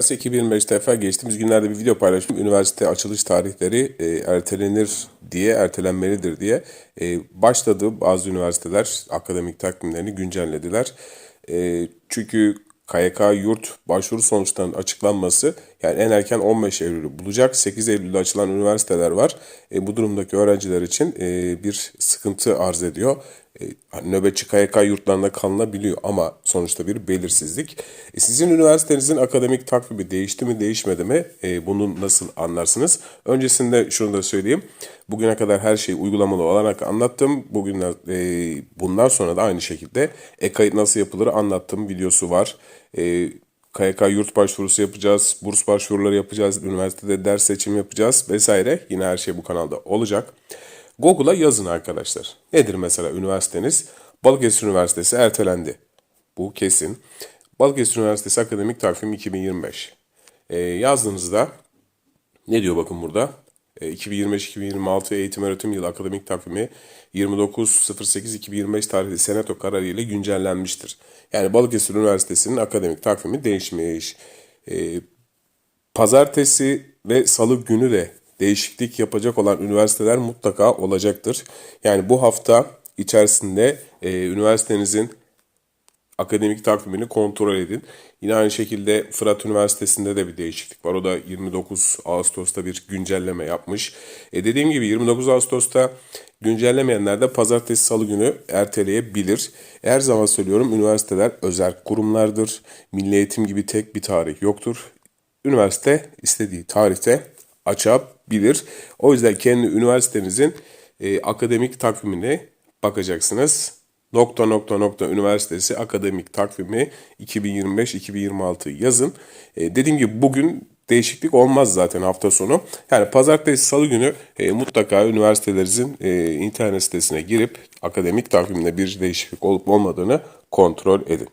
2025 defa geçtiğimiz günlerde bir video paylaştım. Üniversite açılış tarihleri e, ertelenir diye, ertelenmelidir diye. E, başladı bazı üniversiteler akademik takvimlerini güncellediler. E, çünkü KYK yurt başvuru sonuçlarının açıklanması yani en erken 15 Eylül'ü bulacak. 8 Eylül'de açılan üniversiteler var. E, bu durumdaki öğrenciler için e, bir sıkıntı arz ediyor. E, hani nöbetçi KYK yurtlarında kalınabiliyor ama sonuçta bir belirsizlik. E, sizin üniversitenizin akademik takvimi değişti mi değişmedi mi e, bunu nasıl anlarsınız? Öncesinde şunu da söyleyeyim. Bugüne kadar her şeyi uygulamalı olarak anlattım. Bugün e, bundan sonra da aynı şekilde e-kayıt nasıl yapılır anlattığım videosu var. E, KYK yurt başvurusu yapacağız, burs başvuruları yapacağız, üniversitede ders seçimi yapacağız vesaire. Yine her şey bu kanalda olacak. Google'a yazın arkadaşlar. Nedir mesela üniversiteniz? Balıkesir Üniversitesi ertelendi. Bu kesin. Balıkesir Üniversitesi Akademik Takvim 2025. Ee, yazdığınızda ne diyor bakın burada? Ee, 2025-2026 eğitim öğretim yılı akademik takvimi 29.08.2025 tarihli senato kararı ile güncellenmiştir. Yani Balıkesir Üniversitesi'nin akademik takvimi değişmiş. Ee, Pazartesi ve salı günü de değişiklik yapacak olan üniversiteler mutlaka olacaktır. Yani bu hafta içerisinde e, üniversitenizin akademik takvimini kontrol edin. Yine aynı şekilde Fırat Üniversitesi'nde de bir değişiklik var. O da 29 Ağustos'ta bir güncelleme yapmış. E dediğim gibi 29 Ağustos'ta güncellemeyenler de pazartesi salı günü erteleyebilir. Her zaman söylüyorum üniversiteler özel kurumlardır. Milli eğitim gibi tek bir tarih yoktur. Üniversite istediği tarihte açabilir. O yüzden kendi üniversitenizin e, akademik takvimine bakacaksınız. Nokta nokta nokta üniversitesi akademik takvimi 2025-2026 yazın. E, dediğim gibi bugün değişiklik olmaz zaten hafta sonu. Yani pazartesi salı günü e, mutlaka üniversitelerinizin e, internet sitesine girip akademik takvimde bir değişiklik olup olmadığını kontrol edin.